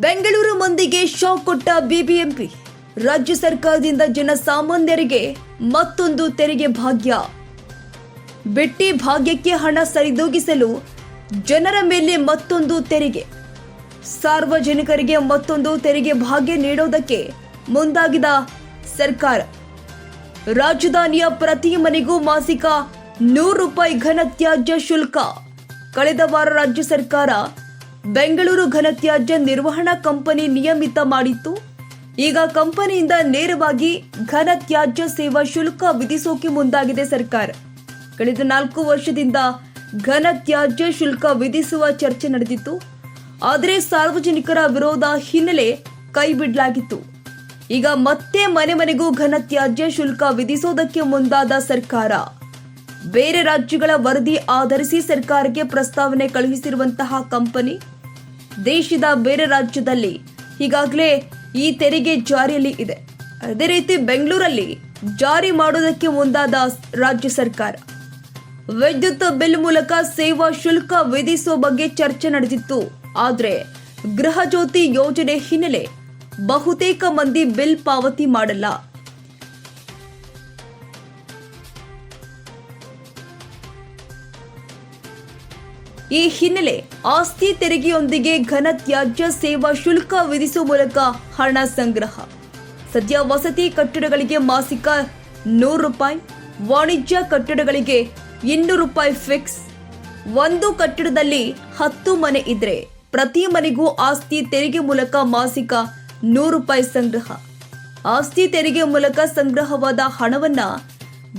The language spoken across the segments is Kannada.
ಬೆಂಗಳೂರು ಮಂದಿಗೆ ಶಾಕ್ ಕೊಟ್ಟ ಬಿಬಿಎಂಪಿ. ರಾಜ್ಯ ಸರ್ಕಾರದಿಂದ ಜನಸಾಮಾನ್ಯರಿಗೆ ಮತ್ತೊಂದು ತೆರಿಗೆ ಭಾಗ್ಯ. ಬೆಟ್ಟಿ ಭಾಗ್ಯಕ್ಕೆ ಹಣ ಸರಿದೂಗಿಸಲು ಜನರ ಮೇಲೆ ಮತ್ತೊಂದು ತೆರಿಗೆ. ಸಾರ್ವಜನಿಕರಿಗೆ ಮತ್ತೊಂದು ತೆರಿಗೆ ಭಾಗ್ಯ ನೀಡೋದಕ್ಕೆ ಮುಂದಾಗಿದ ಸರ್ಕಾರ. ರಾಜಧಾನಿಯ ಪ್ರತಿ ಮನೆಗೂ ಮಾಸಿಕ ನೂರು ರೂಪಾಯಿ ಘನತ್ಯಾಜ್ಯ ಶುಲ್ಕ. ಕಳೆದ ವಾರ ರಾಜ್ಯ ಸರ್ಕಾರ ಬೆಂಗಳೂರು ಘನತ್ಯಾಜ್ಯ ನಿರ್ವಹಣಾ ಕಂಪನಿ ನಿಯಮಿತ ಮಾಡಿತ್ತು. ಈಗ ಕಂಪನಿಯಿಂದ ನೇರವಾಗಿ ಘನತ್ಯಾಜ್ಯ ಸೇವಾ ಶುಲ್ಕ ವಿಧಿಸೋಕೆ ಮುಂದಾಗಿದೆ ಸರ್ಕಾರ. ಕಳೆದ ನಾಲ್ಕು ವರ್ಷದಿಂದ ಘನತ್ಯಾಜ್ಯ ಶುಲ್ಕ ವಿಧಿಸುವ ಚರ್ಚೆ ನಡೆದಿತ್ತು. ಆದರೆ ಸಾರ್ವಜನಿಕರ ವಿರೋಧ ಹಿನ್ನೆಲೆ ಕೈಬಿಡಲಾಗಿತ್ತು. ಈಗ ಮತ್ತೆ ಮನೆ ಮನೆಗೂ ಘನತ್ಯಾಜ್ಯ ಶುಲ್ಕ ವಿಧಿಸೋದಕ್ಕೆ ಮುಂದಾದ ಸರ್ಕಾರ. ಬೇರೆ ರಾಜ್ಯಗಳ ವರದಿ ಆಧರಿಸಿ ಸರ್ಕಾರಕ್ಕೆ ಪ್ರಸ್ತಾವನೆ ಕಳುಹಿಸಿರುವಂತಹ ಕಂಪನಿ ದೇಶದ ಬೇರೆ ರಾಜ್ಯದಲ್ಲಿ ಈಗಾಗಲೇ ಈ ತೆರಿಗೆ ಜಾರಿಯಲ್ಲಿ ಇದೆ. ಅದೇ ರೀತಿ ಬೆಂಗಳೂರಲ್ಲಿ ಜಾರಿ ಮಾಡೋದಕ್ಕೆ ಮುಂದಾದ ರಾಜ್ಯ ಸರ್ಕಾರ. ವಿದ್ಯುತ್ ಬಿಲ್ ಮೂಲಕ ಸೇವಾ ಶುಲ್ಕ ವಿಧಿಸುವ ಬಗ್ಗೆ ಚರ್ಚೆ ನಡೆದಿತ್ತು. ಆದರೆ ಗೃಹ ಜ್ಯೋತಿ ಯೋಜನೆ ಹಿನ್ನೆಲೆ ಬಹುತೇಕ ಮಂದಿ ಬಿಲ್ ಪಾವತಿ ಮಾಡಲ್ಲ. ಈ ಹಿನ್ನೆಲೆ ಆಸ್ತಿ ತೆರಿಗೆಯೊಂದಿಗೆ ಘನ ತ್ಯಾಜ್ಯ ಸೇವಾ ಶುಲ್ಕ ವಿಧಿಸುವ ಮೂಲಕ ಹಣ ಸಂಗ್ರಹ. ಸದ್ಯ ವಸತಿ ಕಟ್ಟಡಗಳಿಗೆ ಮಾಸಿಕ ನೂರು ರೂಪಾಯಿ, ವಾಣಿಜ್ಯ ಕಟ್ಟಡಗಳಿಗೆ ಇನ್ನೂರು ರೂಪಾಯಿ ಫಿಕ್ಸ್. ಒಂದು ಕಟ್ಟಡದಲ್ಲಿ ಹತ್ತು ಮನೆ ಇದ್ರೆ ಪ್ರತಿ ಮನೆಗೂ ಆಸ್ತಿ ತೆರಿಗೆ ಮೂಲಕ ಮಾಸಿಕ ನೂರು ರೂಪಾಯಿ ಸಂಗ್ರಹ. ಆಸ್ತಿ ತೆರಿಗೆ ಮೂಲಕ ಸಂಗ್ರಹವಾದ ಹಣವನ್ನ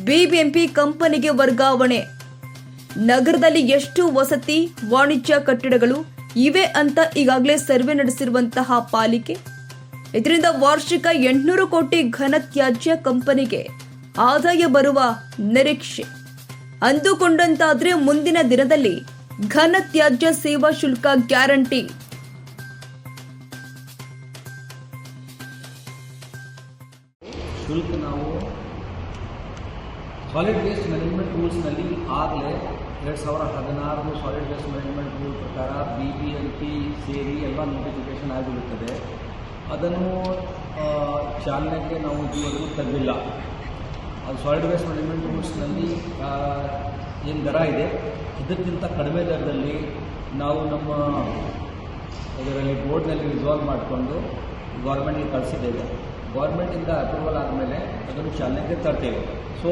ಬಿಬಿಎಂಪಿ ಕಂಪನಿಗೆ ವರ್ಗಾವಣೆ ನಗರದಲ್ಲಿ ಎಷ್ಟು ವಸತಿ, ವಾಣಿಜ್ಯ ಕಟ್ಟಡಗಳು ಇವೆ ಅಂತ ಈಗಾಗಲೇ ಸರ್ವೆ ನಡೆಸಿರುವಂತಹ ಪಾಲಿಕೆ? ಇದರಿಂದ ವಾರ್ಷಿಕ ಎಂಟುನೂರು ಕೋಟಿ ಘನ ತ್ಯಾಜ್ಯ ಕಂಪನಿಗೆ ಆದಾಯ ಬರುವ ನಿರೀಕ್ಷೆ. ಅಂದುಕೊಂಡಂತಾದ್ರೆ ಮುಂದಿನ ದಿನದಲ್ಲಿ ಘನ ತ್ಯಾಜ್ಯ ಸೇವಾ ಶುಲ್ಕ ಗ್ಯಾರಂಟಿ. ಶುಲ್ಕ ನಾವು ಸಾಲಿಡ್ ವೇಸ್ಟ್ ಮ್ಯಾನೇಜ್ಮೆಂಟ್ ರೂಲ್ಸ್ನಲ್ಲಿ ಆಗಲೇ ಎರಡು ಸಾವಿರ ಹದಿನಾರು ಸಾಲಿಡ್ ವೇಸ್ಟ್ ಮ್ಯಾನೇಜ್ಮೆಂಟ್ ರೂಲ್ ಪ್ರಕಾರ ಬಿ ಬಿ ಎಲ್ ಟಿ ಸೇರಿ ಎಲ್ಲ ನೋಟಿಫಿಕೇಷನ್ ಆಗಿರುತ್ತದೆ. ಅದನ್ನು ಚಾಲನೆಗೆ ನಾವು ಇದುವರೆಗೂ ತರಲಿಲ್ಲ. ಅದು ಸಾಲಿಡ್ ವೇಸ್ಟ್ ಮ್ಯಾನೇಜ್ಮೆಂಟ್ ರೂಲ್ಸ್ನಲ್ಲಿ ಏನು ದರ ಇದೆ? ಇದಕ್ಕಿಂತ ಕಡಿಮೆ ದರದಲ್ಲಿ ನಾವು ನಮ್ಮ ಇದರಲ್ಲಿ ಬೋರ್ಡ್ನಲ್ಲಿ ರಿಸಾಲ್ವ್ ಮಾಡಿಕೊಂಡು ಗೌರ್ಮೆಂಟ್ಗೆ ಕಳಿಸಿದ್ದೇವೆ. ಗೌರ್ಮೆಂಟಿಂದ ಅಪ್ರೂವಲ್ ಆದಮೇಲೆ ಅದನ್ನು ಚಾಲನೆಗೆ ತರ್ತೇವೆ. ಸೊ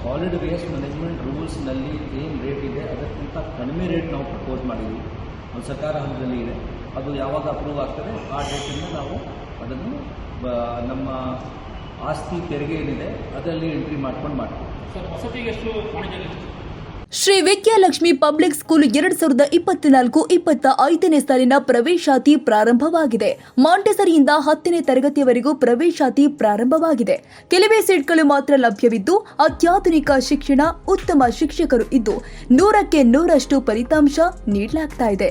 ಸಾಲಿಡ್ ವೇಸ್ಟ್ ಮ್ಯಾನೇಜ್ಮೆಂಟ್ ರೂಲ್ಸ್ನಲ್ಲಿ ಏನು ರೇಟ್ ಇದೆ, ಅದಕ್ಕಿಂತ ಕಡಿಮೆ ರೇಟ್ ನಾವು ಪ್ರಪೋಸ್ ಮಾಡಿದ್ವಿ. ಒಂದು ಸರ್ಕಾರ ಹಂತದಲ್ಲಿ ಇದೆ. ಅದು ಯಾವಾಗ ಅಪ್ರೂವ್ ಆಗ್ತದೆ, ಆ ಡೇಟಿಂದ ನಾವು ಅದನ್ನು ನಮ್ಮ ಆಸ್ತಿ ತೆರಿಗೆ ಏನಿದೆ, ಅದರಲ್ಲಿ ಎಂಟ್ರಿ ಮಾಡ್ಕೊಂಡು ಮಾಡ್ತೀವಿ. ಸರ್, ವಸತಿಗೆ ಎಷ್ಟು ಶ್ರೀ ವಿದ್ಯಾಲಕ್ಷ್ಮಿ ಪಬ್ಲಿಕ್ ಸ್ಕೂಲ್ ಎರಡ್ ಸಾವಿರದ ಇಪ್ಪತ್ನಾಲ್ಕು ಇಪ್ಪತ್ತ ಐದನೇ ಸಾಲಿನ ಪ್ರವೇಶಾತಿ ಪ್ರಾರಂಭವಾಗಿದೆ. ಮಾಂಟೆಸರಿಯಿಂದ ಹತ್ತನೇ ತರಗತಿಯವರೆಗೂ ಪ್ರವೇಶಾತಿ ಪ್ರಾರಂಭವಾಗಿದೆ. ಕೆಲವೇ ಸೀಟ್ಗಳು ಮಾತ್ರ ಲಭ್ಯವಿದ್ದು, ಅತ್ಯಾಧುನಿಕ ಶಿಕ್ಷಣ ಉತ್ತಮ ಶಿಕ್ಷಕರು ಇದ್ದು, ನೂರಕ್ಕೆ ನೂರಷ್ಟು ಫಲಿತಾಂಶ ನೀಡಲಾಗ್ತಾ ಇದೆ.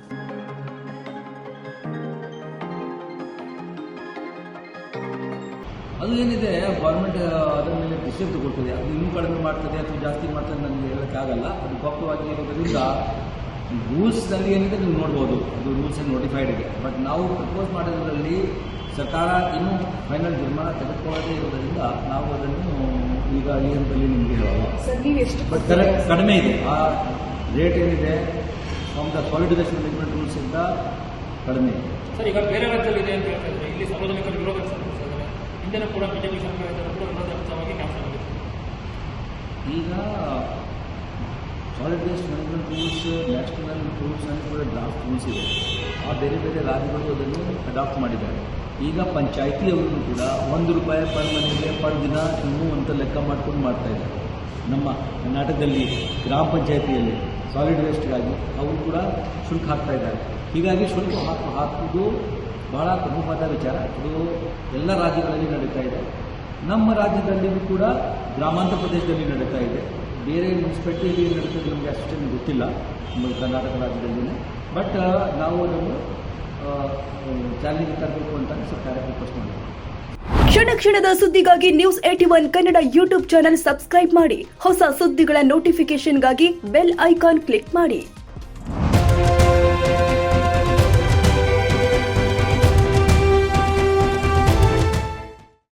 ಅದು ಏನಿದೆ ಗೌರ್ಮೆಂಟ್ ಅದರ ಮೇಲೆ ಡಿಸಿಷನ್ ತಗೊಳ್ತದೆ. ಅದು ಇನ್ನೂ ಕಡಿಮೆ ಮಾಡ್ತದೆ ಅಥವಾ ಜಾಸ್ತಿ ಮಾಡ್ತದೆ ನನಗೆ ಹೇಳೋಕ್ಕಾಗಲ್ಲ ಅದು ಗೌಪ್ಯವಾಗಿ ಇರೋದ್ರಿಂದ ರೂಲ್ಸ್ನಲ್ಲಿ ಏನಿದೆ ನೀವು ನೋಡ್ಬೋದು. ಅದು ರೂಲ್ಸ್ ಆ್ಯಂಡ್ ನೋಟಿಫೈಡ್ ಇದೆ. ಬಟ್ ನಾವು ಪ್ರಪೋಸ್ ಮಾಡೋದ್ರಲ್ಲಿ ಸರ್ಕಾರ ಇನ್ನೂ ಫೈನಲ್ ನಿರ್ಮಾಣ ತೆಗೆದುಕೊಳ್ಳದೇ ಇರೋದರಿಂದ ನಾವು ಅದನ್ನು ಈಗ ಈ ಹಂತದಲ್ಲಿ ನಿಮಗೆ ಹೇಳೋಲ್ಲ ಬಟ್ ಕರೆಕ್ಟ್ ಕಡಿಮೆ ಇದೆ. ಆ ರೇಟ್ ಏನಿದೆ from the solid rules management ರೂಲ್ಸಿಂದ ಕಡಿಮೆ ಇದೆ. ಸರ್ ಈಗ ಬೇರೆ ರಾಜ್ಯದಲ್ಲಿ ಇದೆ ಅಂತ ಹೇಳ್ತಾರೆ ಇದ್ದಾರೆ ಇಲ್ಲಿ ಸಾರ್ವಜನಿಕರು ವಿರೋಧ ಹಿಂದಿನ ಕೂಡ ಬಿಜೆಪಿ ಸರ್ಕಾರದಿಂದ ಕೆಲಸ ಈಗ solid waste management rules national rules ಅಂತ ಕೂಡ ಡ್ರಾಫ್ಟ್ ರೂಲ್ಸ್ ಇದೆ. ಆ ಬೇರೆ ಬೇರೆ ರಾಜ್ಯಗಳು ಅದನ್ನು ಅಡಾಪ್ಟ್ ಮಾಡಿದ್ದಾರೆ. ಈಗ ಪಂಚಾಯಿತಿಯವರು ಕೂಡ ಒಂದು ರೂಪಾಯಿ ಪರ್ ಮನೆಗೆ ಪರ್ ದಿನ ಇನ್ನೂ ಅಂತ ಲೆಕ್ಕ ಮಾಡ್ಕೊಂಡು ಮಾಡ್ತಾ ಇದ್ದಾರೆ. ನಮ್ಮ ಕರ್ನಾಟಕದಲ್ಲಿ, ಗ್ರಾಮ ಪಂಚಾಯಿತಿಯಲ್ಲಿ ಸಾಲಿಡ್ ವೇಸ್ಟ್ಗಾಗಿ ಅವರು ಕೂಡ ಶುಲ್ಕ ಹಾಕ್ತಾ ಇದ್ದಾರೆ. ಹೀಗಾಗಿ ಶುಲ್ಕ ಹಾಕಿ ಹಾಕುವುದು ಬಹಳ ಪ್ರಮುಖವಾದ ವಿಚಾರ. ಇದು ಎಲ್ಲ ರಾಜ್ಯಗಳಲ್ಲಿ ನಡೀತಾ ಇದೆ. ನಮ್ಮ ರಾಜ್ಯದಲ್ಲಿಯೂ ಕೂಡ ಗ್ರಾಮಾಂತರ ಪ್ರದೇಶದಲ್ಲಿ ನಡೀತಾ ಇದೆ. ಬೇರೆ ಮುನ್ಸಿಪಾಲ್ಟಿಯಲ್ಲಿ ಏನು ನಡೀತದೆ ನಮಗೆ ಅಷ್ಟೇನು ಗೊತ್ತಿಲ್ಲ. ನಮ್ಮ ಕರ್ನಾಟಕ ರಾಜ್ಯದಲ್ಲಿ ಬಟ್ ನಾವು ಅದನ್ನು ಚಾಲೆಂಜ್ ತರಬೇಕು ಅಂತ ಸರ್ಕಾರ ರಿಕ್ವೆಸ್ಟ್ ಮಾಡಿದ್ದೀವಿ ಕ್ಷಣ ಕ್ಷಣದ ಸುದ್ದಿಗಾಗಿ news eighty one Kannada YouTube channel subscribe ಮಾಡಿ. ಹೊಸ ಸುದ್ದಿಗಳ ನೋಟಿಫಿಕೇಶನ್ಗಾಗಿ ಬೆಲ್ ಐಕಾನ್ ಕ್ಲಿಕ್ ಮಾಡಿ.